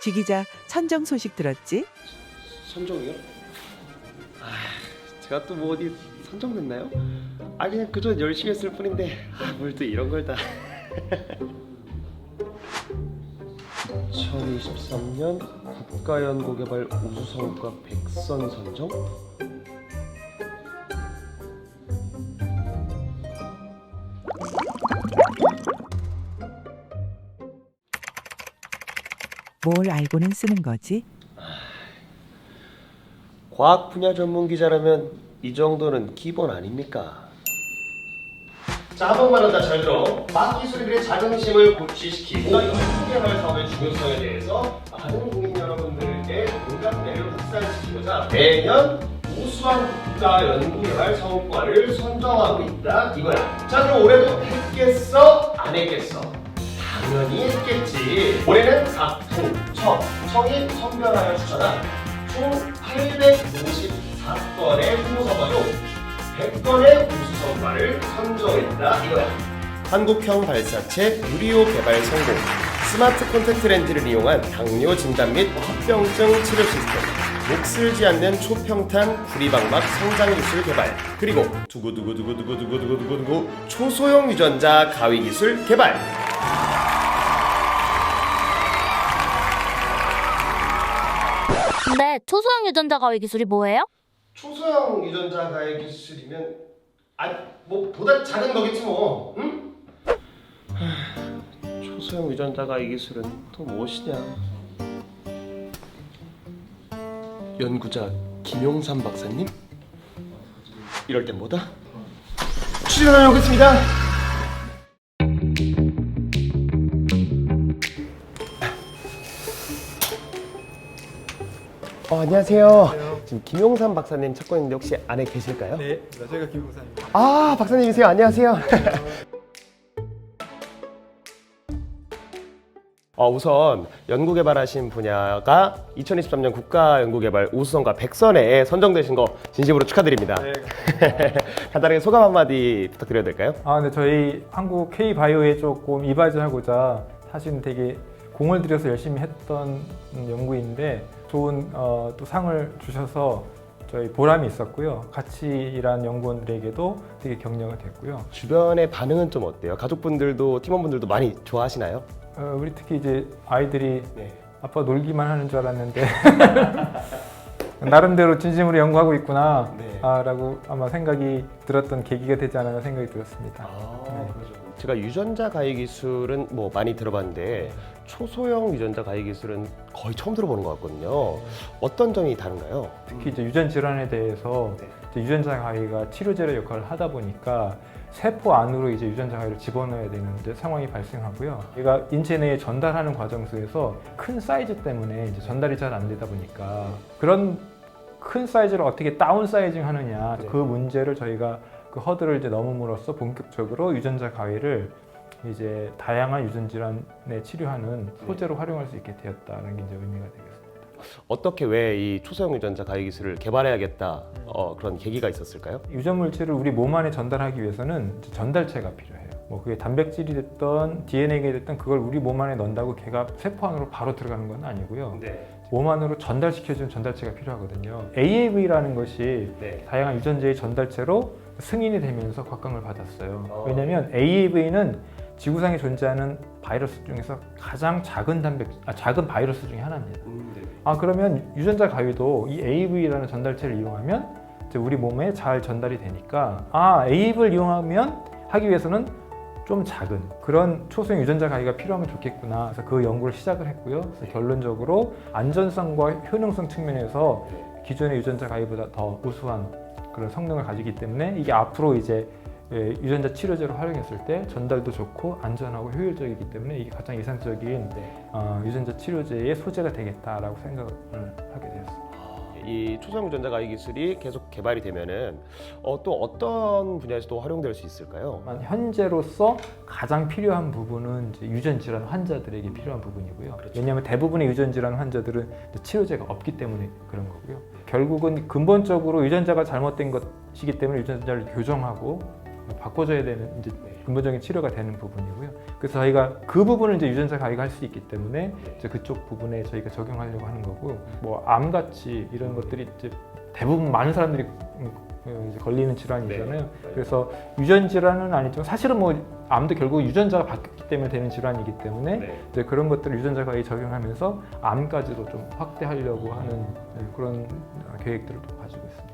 지 기자 선정 소식 들었지? 선정이요? 아, 제가 또 뭐 어디 선정됐나요? 아 그냥 그저 열심히 했을 뿐인데 아, 뭘 또 이런 걸 다. 2023년 국가연구개발 우수성과 백선 선정? 뭘 알고는 쓰는 거지? 과학 분야 전문 기자라면 이 정도는 기본 아닙니까? 자, 한 번만 더 잘 들어. 과학 기술들의 자긍심을 고취시키고 연구개발 사업의 중요성에 대해서 많은 국민 여러분들에게 공감대를 확산시키고자 매년 우수한 국가 연구개발 성과를 선정하고 있다 이거야. 자, 그럼 올해도 했겠어? 안 했겠어? 당연히 했겠지. 올해는 각통, 청, 청이 선별하여 추천한 총 854건의 후보서가 중 100건의 우수성과를 선정했다 이거야. 한국형 발사체 유리오 개발 성공, 스마트 콘택트 렌즈를 이용한 당뇨 진단 및 합병증 치료 시스템, 녹슬지 않는 초평탄 구리방막 성장 기술 개발, 그리고 두구두구두구두구두구두구두구 초소형 유전자 가위 기술 개발. 근데 초소형 유전자 가위 기술이 뭐예요? 초소형 유전자 가해 기술이면 아뭐 보다 작은 거겠지 뭐. 응? 하, 초소형 유전자 가해 기술은 또 무엇이냐? 연구자 김용삼 박사님? 이럴 땐 뭐다? 출연하러 오겠습니다 어, 안녕하세요. 지금 김용삼 박사님 찾고 있는데 혹시 안에 계실까요? 네, 제가 김우사입니다. 아 박사님이세요. 안녕하세요. 어, 우선 연구개발하신 분야가 2023년 국가연구개발 우수성과 100선에 선정되신 거 진심으로 축하드립니다. 네. 간단하게 소감 한마디 부탁드려도 될까요? 아, 네, 저희 한국 K 바이오에 조금 이바지하고자 사실은 되게 공을 들여서 열심히 했던 연구인데 좋은 어, 또 상을 주셔서 저희 보람이 있었고요. 같이 일한 연구원들에게도 되게 격려가 됐고요. 주변의 반응은 좀 어때요? 가족분들도 팀원분들도 많이 좋아하시나요? 어, 우리 특히 이제 아이들이 네. 아빠 놀기만 하는 줄 알았는데 나름대로 진심으로 연구하고 있구나 네. 아, 라고 아마 생각이 들었던 계기가 되지 않았나 생각이 들었습니다. 네. 제가 유전자 가해 기술은 뭐 많이 들어봤는데 초소형 유전자 가해 기술은 거의 처음 들어보는 것 같거든요. 어떤 점이 다른가요? 특히 이제 유전 질환에 대해서 네. 이제 유전자 가위가 치료제의 역할을 하다 보니까 세포 안으로 이제 유전자 가위를 집어넣어야 되는 이제 상황이 발생하고요. 얘가 인체 내에 전달하는 과정 속에서 큰 사이즈 때문에 이제 전달이 잘 안 되다 보니까 그런 큰 사이즈를 어떻게 다운 사이징 하느냐 네. 그 문제를 저희가 그 허들을 이제 넘음으로써 본격적으로 유전자 가위를 이제 다양한 유전 질환에 치료하는 소재로 활용할 수 있게 되었다는 게 이제 의미가 되겠습니다. 어떻게 왜 이 초소형 유전자 가해 기술을 개발해야겠다 어, 그런 계기가 있었을까요? 유전 물질을 우리 몸 안에 전달하기 위해서는 전달체가 필요해요. 뭐 그게 단백질이 됐던 DNA가 됐던 그걸 우리 몸 안에 넣는다고 걔가 세포 안으로 바로 들어가는 건 아니고요. 네. 몸 안으로 전달시켜주는 전달체가 필요하거든요. AAV라는 것이 네. 다양한 유전자의 전달체로 승인이 되면서 곽강을 받았어요. 어. 왜냐하면 AAV는 지구상에 존재하는 바이러스 중에서 가장 작은 단백, 아, 작은 바이러스 중에 하나입니다. 음, 네. 아 그러면 유전자 가위도 이 AAV라는 전달체를 이용하면 우리 몸에 잘 전달이 되니까 아 AAV를 이용하면 하기 위해서는 좀 작은 그런 초소형 유전자 가위가 필요하면 좋겠구나. 그래서 그 연구를 시작을 했고요. 그래서 결론적으로 안전성과 효능성 측면에서 기존의 유전자 가위보다 더 우수한 그런 성능을 가지기 때문에 이게 앞으로 이제 예, 유전자 치료제로 활용했을 때 전달도 좋고 안전하고 효율적이기 때문에 이게 가장 이상적인 네. 어, 유전자 치료제의 소재가 되겠다라고 생각을 하게 되었습니다. 이 초소형 유전자 가해 기술이 계속 개발이 되면은 어, 또 어떤 분야에서도 활용될 수 있을까요? 다만 현재로서 가장 필요한 부분은 이제 유전 질환 환자들에게 필요한 부분이고요. 그렇죠. 왜냐하면 대부분의 유전 질환 환자들은 이제 치료제가 없기 때문에 그런 거고요. 결국은 근본적으로 유전자가 잘못된 것이기 때문에 유전자를 교정하고 바꿔줘야 되는 이제 근본적인 치료가 되는 부분이고요. 그래서 저희가 그 부분을 이제 유전자 가위가 할 수 있기 때문에 이제 그쪽 부분에 저희가 적용하려고 하는 거고 뭐 암 같이 이런 것들이 이제 대부분 많은 사람들이 음, 이제 걸리는 질환이잖아요. 그래서 유전 질환은 아니지만 사실은 뭐 암도 결국 유전자가 바뀌기 때문에 되는 질환이기 때문에 네. 이제 그런 것들을 유전자 가위 적용하면서 암까지도 좀 확대하려고 하는 네, 그런 계획들을 또 가지고 있습니다.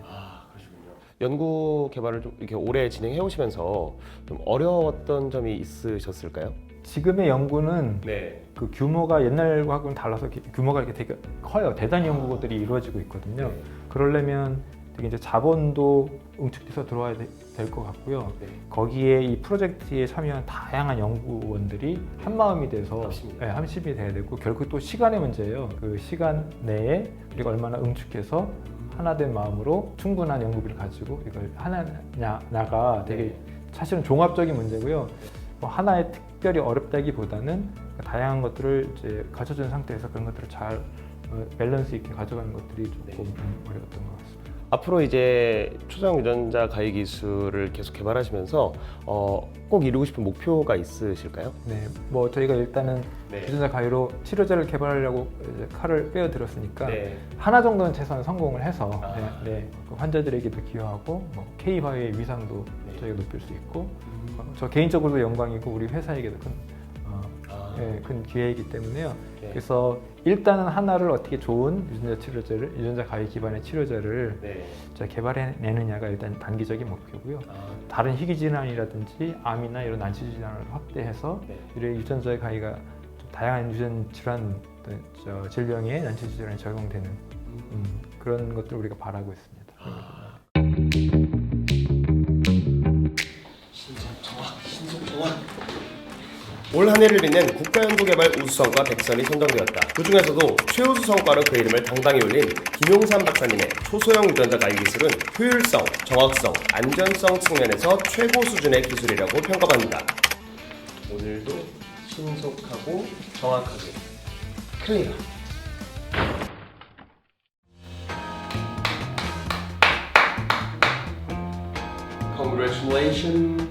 연구 개발을 좀 이렇게 오래 진행해 오시면서 좀 어려웠던 점이 있으셨을까요? 지금의 연구는 네. 그 규모가 옛날하고는 달라서 기- 규모가 이렇게 되게 커요. 대단히 연구들이 이루어지고 있거든요. 네. 그러려면 되게 이제 자본도 응축돼서 들어와야 될 것 같고요. 네. 거기에 이 프로젝트에 참여한 다양한 연구원들이 한 마음이 돼서 합심이. 네, 함심이 돼야 되고 결국 또 시간의 문제예요. 그 시간 내에 우리가 얼마나 응축해서 하나된 마음으로 충분한 연구비를 가지고 이걸 하나냐가 되게 네. 사실은 종합적인 문제고요. 뭐 하나의 특별히 어렵다기보다는 다양한 것들을 이제 갖춰준 상태에서 그런 것들을 잘 어, 밸런스 있게 가져가는 것들이 조금 네. 음, 어려웠던 것 같습니다. 앞으로 이제 초정 유전자 가위 기술을 계속 개발하시면서 어, 꼭 이루고 싶은 목표가 있으실까요? 네, 뭐 저희가 일단은 네. 유전자 가위로 치료제를 개발하려고 이제 칼을 빼어 들었으니까 네. 하나 정도는 최소한 성공을 해서 아. 네, 네, 그 환자들에게도 기여하고 뭐 K 바이의 위상도 네. 저희가 높일 수 있고 어, 저 개인적으로도 영광이고 우리 회사에게도 큰, 예, 큰 기회이기 때문에요. 네. 그래서 일단은 하나를 어떻게 좋은 유전자 치료제를 유전자 가위 기반의 치료제를 네. 저 개발해내느냐가 일단 단기적인 목표고요. 아, 다른 희귀 질환이라든지 암이나 이런 난치 질환을 확대해서 네. 이런 유전자 가위가 좀 다양한 유전 질환, 저 질병에 난치 질환에 적용되는 음, 그런 것들 우리가 바라고 있습니다. 올 한 해를 빛낸 국가연구개발 우수성과 백선이 선정되었다. 그 중에서도 최우수 성과로 그 이름을 당당히 올린 김용삼 박사님의 초소형 유전자 가위 기술은 효율성, 정확성, 안전성 측면에서 최고 수준의 기술이라고 평가받는다. 오늘도 신속하고 정확하게 클리어. Congratulations.